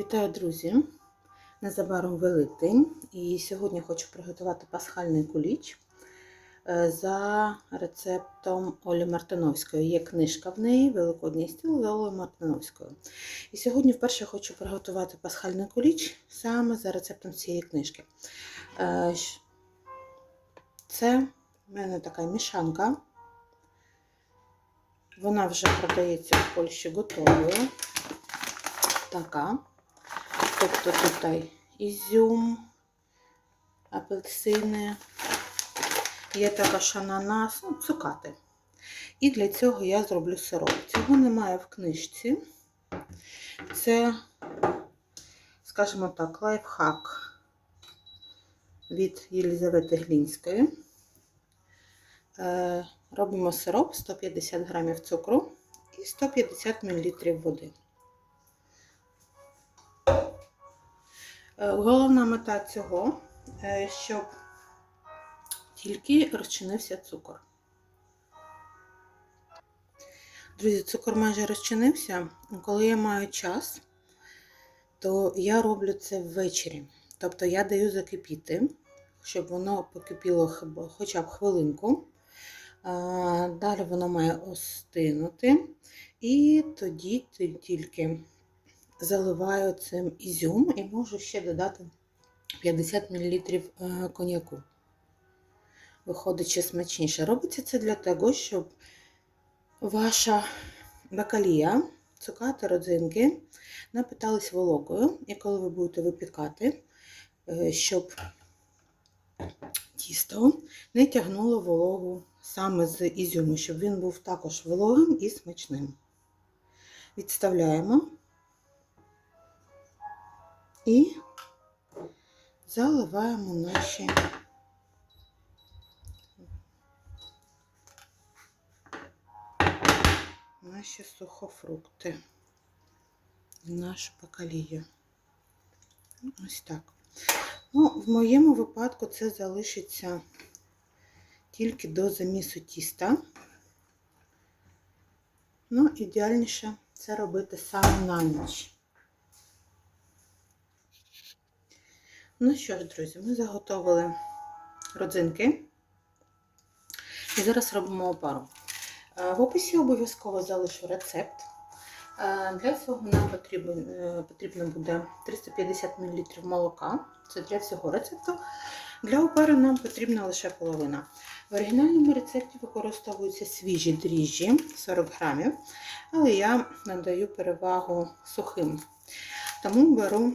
Вітаю, друзі! Незабаром Великдень, і сьогодні хочу приготувати пасхальний куліч е, за рецептом Олі Мартиновської. Є книжка в неї Великодній стіл за Олею Мартиновською. І сьогодні вперше хочу приготувати пасхальний куліч саме за рецептом цієї книжки. Е, Це в мене така мішанка. Вона вже продається в Польщі готовою. Така. Тобто тут ізюм, апельсини, є також ананас, ну, цукати. І для цього я зроблю сироп. Цього немає в книжці. Це, скажімо так, лайфхак від Єлізавети Глінської. Е, Робимо сироп 150 грамів цукру і 150 мл води. Головна мета цього, е, щоб тільки розчинився цукор. Друзі, цукор майже розчинився. Коли я маю час, то я роблю це ввечері. Тобто я даю закипіти, щоб воно покипіло хоча б хвилинку. Далі воно має остинути. І тоді тільки заливаю цим ізюм і можу ще додати 50 мл коньяку. Виходить ще смачніше. Робиться це для того, щоб ваша бакалія, цукати, родзинки напитались вологою, і коли ви будете випікати, е, щоб тісто не тягнуло вологу саме з ізюму, щоб він був також вологим і смачним. Відставляємо і заливаємо наші наші сухофрукти в нашу бакалію. Ось так. Ну, в моєму випадку це залишиться тільки до замісу тіста. Ну, ідеальніше це робити саме на ніч. Ну що ж, друзі, ми заготовили родзинки. І зараз робимо опару. Е, В описі обов'язково залишу рецепт. Е, Для цього нам потрібно, е, потрібно буде 350 мл молока. Це для всього рецепту. Для опари нам потрібна лише половина. В оригінальному рецепті використовуються свіжі дріжджі 40 грамів, але я надаю перевагу сухим. Тому беру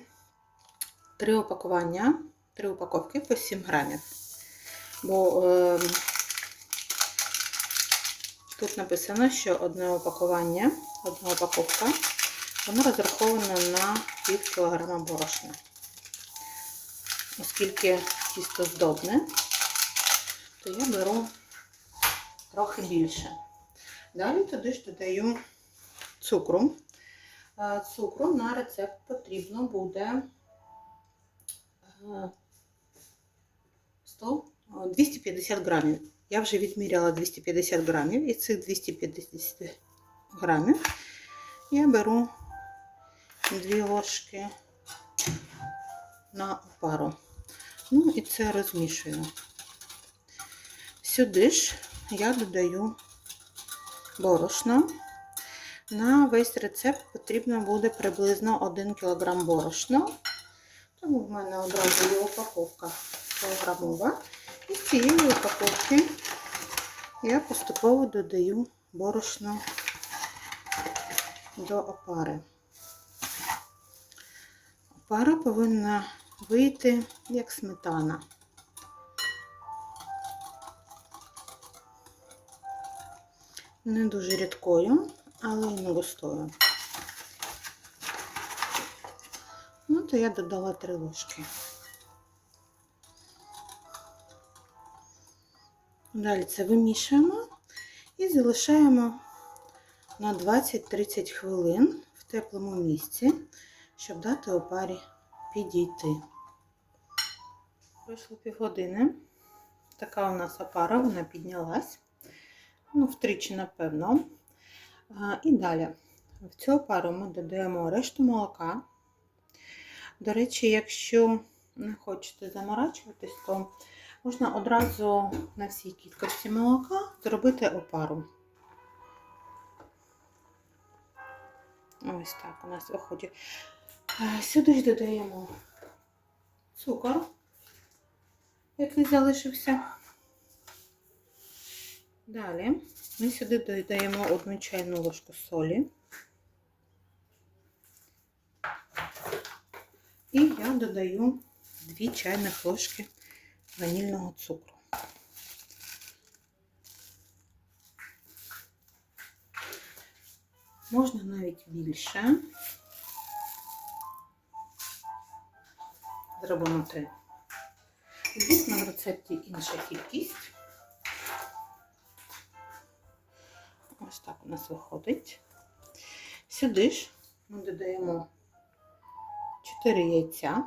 три опакування, три упаковки по 7 грамів. Бо е, тут написано, що одне опакування, одна упаковка, вона розрахована на пів кілограма борошна. Оскільки тісто здобне, то я беру трохи більше. Далі туди ж додаю цукру. Е, Цукру на рецепт потрібно буде 100, 250 грамів. Я вже відміряла 250 грамів, і цих 250 грамів я беру 2 ложки на опару. Ну і це розмішую. Сюди ж я додаю борошно. На весь рецепт потрібно буде приблизно 1 кг борошна. Тому в мене одразу є упаковка кілограмова. І з цієї упаковки я поступово додаю борошно до опари. Опара повинна вийти як сметана. Не дуже рідкою, але й не густою. То я додала три ложки. Далі це вимішуємо і залишаємо на 20-30 хвилин в теплому місці, щоб дати опарі підійти. Пройшло півгодини. Така у нас опара, вона піднялась. Ну, втричі, напевно. І далі в цю опару ми додаємо решту молока До речі, якщо не хочете заморачуватись, то можна одразу на всій кількості молока зробити опару. Ось так у нас виходить. Е, Сюди ж додаємо цукор, який залишився. Далі ми сюди додаємо одну чайну ложку солі. І я додаю 2 чайних ложки ванільного цукру. Можна навіть більше. Зробимо три. Звісно, в рецепті інша кількість. Ось так у нас виходить. Сюди ж ми додаємо 4 яйця.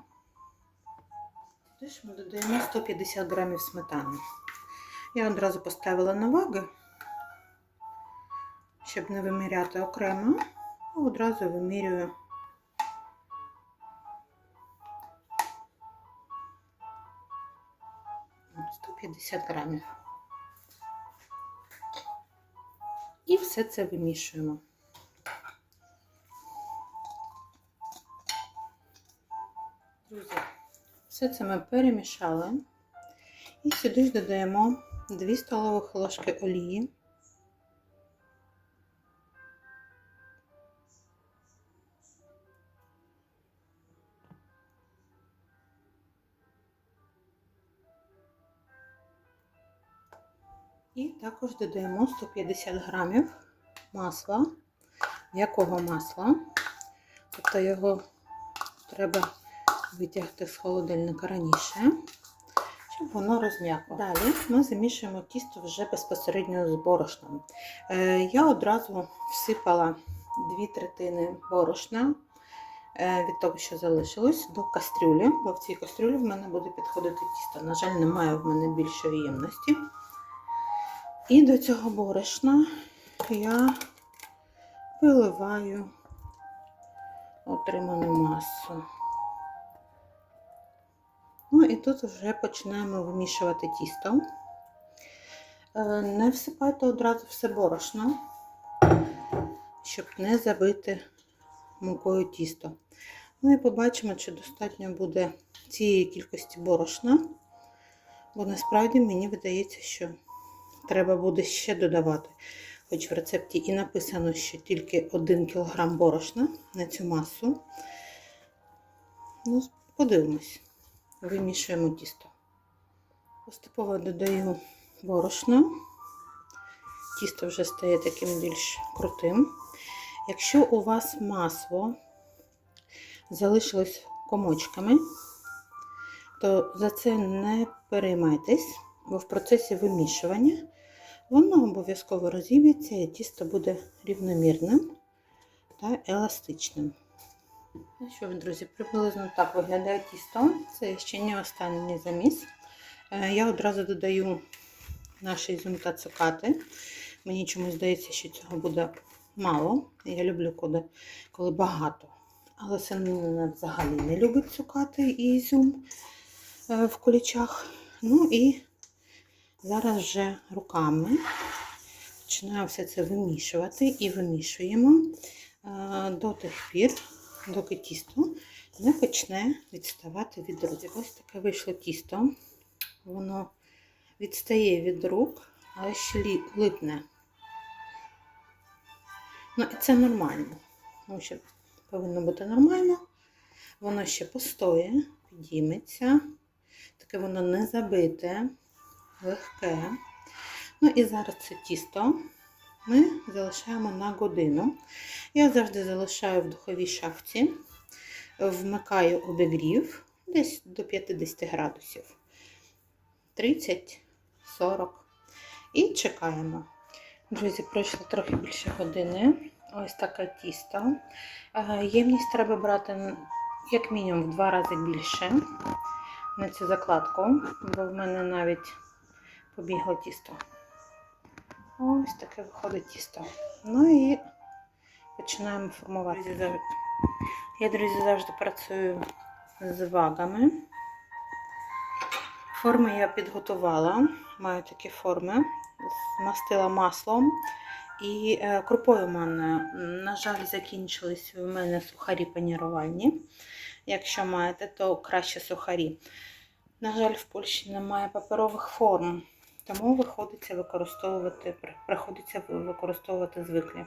Сюди ми додаємо 150 грамів сметани. Я одразу поставила на ваги, щоб не виміряти окремо, а одразу вимірюю Ось 150 грамів. І все це вимішуємо. Все це ми перемішали. І сюди ж додаємо 2 столових ложки олії. І також додаємо 150 грамів масла. М'якого масла. Тобто його треба витягти з холодильника раніше, щоб воно розм'якло. Далі ми замішуємо тісто вже безпосередньо з борошном. Е, Я одразу всипала 2 третини борошна е, від того, що залишилось, до кастрюлі, бо в цій кастрюлі в мене буде підходити тісто. На жаль, немає в мене більшої ємності. І до цього борошна я виливаю отриману масу. Ну і тут вже починаємо вимішувати тісто. Е, Не всипайте одразу все борошно, щоб не забити мукою тісто. Ну і побачимо, чи достатньо буде цієї кількості борошна, бо насправді мені видається, що треба буде ще додавати. Хоч в рецепті і написано, що тільки 1 кг борошна на цю масу. Ну, подивимось, вимішуємо тісто. Поступово додаю борошно. Тісто вже стає таким більш крутим. Якщо у вас масло залишилось комочками, то за це не переймайтесь, бо в процесі вимішування воно обов'язково розіб'ється і тісто буде рівномірним та еластичним. Ну що, друзі, приблизно так виглядає тісто. Це ще не останній заміс. Е, Я одразу додаю наші ізюм та цукати. Мені чомусь здається, що цього буде мало. Я люблю, коли, коли багато. Але син взагалі не любить цукати і ізюм е, в кулічах. Ну і зараз вже руками починаю все це вимішувати і вимішуємо е, до тих пір, доки тісто не почне відставати від рук. Ось таке вийшло тісто. Воно відстає від рук, але ще липне. Ну, і це нормально. Тому що повинно бути нормально. Воно ще постоє, підійметься. Таке воно не забите, легке. Ну і зараз це тісто ми залишаємо на годину. Я завжди залишаю в духовій шафці, вмикаю обігрів десь до 50 градусів. 30-40. І чекаємо. Друзі, пройшло трохи більше години. Ось таке тісто. Е, Ємність треба брати як мінімум в два рази більше на цю закладку, бо в мене навіть побігло тісто. Ось таке виходить тісто. Ну і починаємо формувати. Я, друзі, завжди працюю з вагами. Форми я підготувала. Маю такі форми. Змастила маслом і е, крупою манною. На жаль, закінчились у мене сухарі панірувальні. Якщо маєте, то краще сухарі. На жаль, в Польщі немає паперових форм, тому виходиться використовувати, приходиться використовувати звиклі.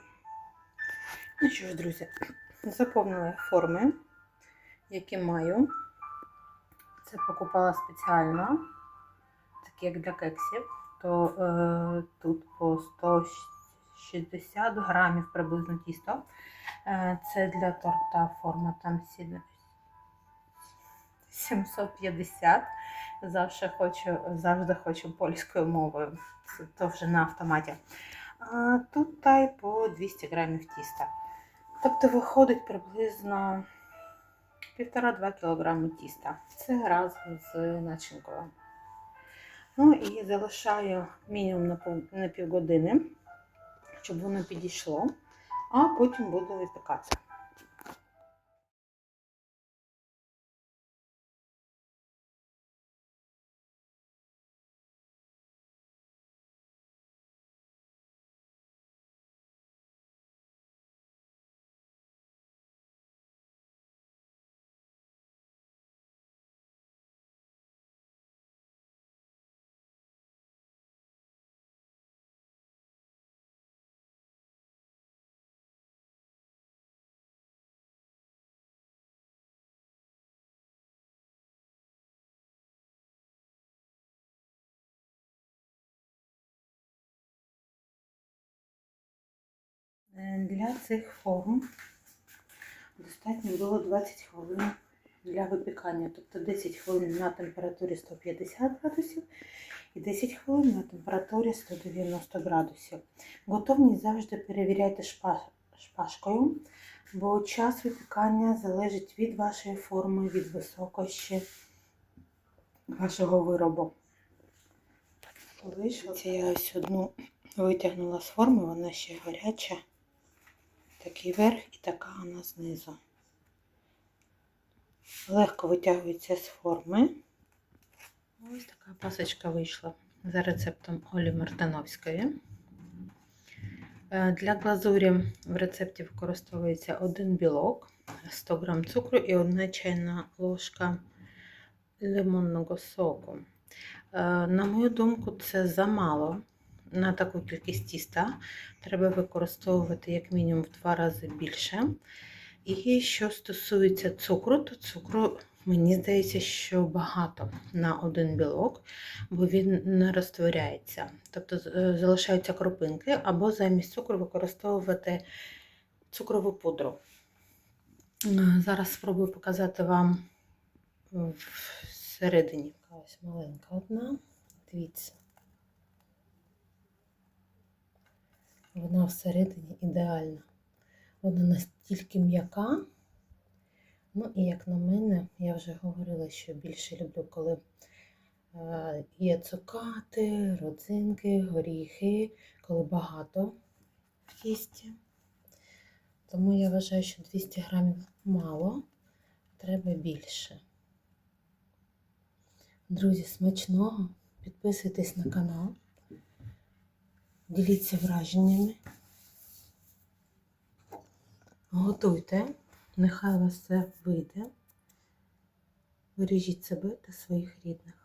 Ну що ж, друзі, заповнила форми, які маю. Це покупала спеціально, такі як для кексів, то е, тут по 160 грамів приблизно тісто. Е, це для торта форма там 750. Завжди хочу, завжди хочу польською мовою. Це то вже на автоматі. А тут та й по 200 грамів тіста. Тобто виходить приблизно 1,5-2 кг тіста. Це разом з начинкою. Ну і залишаю мінімум на пов- на півгодини, щоб воно підійшло, а потім буду випікати. Для цих форм достатньо було 20 хвилин для випікання, тобто 10 хвилин на температурі 150 градусів і 10 хвилин на температурі 190 градусів. Готовність завжди перевіряйте шпажкою, бо час випікання залежить від вашої форми, від високості вашого виробу. Вийшло. Я ось одну витягнула з форми, вона ще гаряча. Такий верх і така вона знизу. Легко витягується з форми. Ось така пасочка вийшла за рецептом Олі Мартановської. Е, Для глазурі в рецепті використовується один білок, 100 г цукру і одна чайна ложка лимонного соку. Е, На мою думку, це замало на таку кількість тіста. Треба використовувати як мінімум в два рази більше. І що стосується цукру, то цукру мені здається, що багато на один білок, бо він не розтворяється. Тобто е, залишаються кропинки, або замість цукру використовувати цукрову пудру. Е, Зараз спробую показати вам всередині. Ось маленька одна. Дивіться. Вона всередині ідеальна. Вона настільки м'яка. Ну, і як на мене, я вже говорила, що більше люблю, коли е, є цукати, родзинки, горіхи, коли багато в тісті. Тому я вважаю, що 200 грамів мало, треба більше. Друзі, смачного! Підписуйтесь на канал, діліться враженнями. Готуйте, нехай у вас все вийде. Бережіть себе та своїх рідних.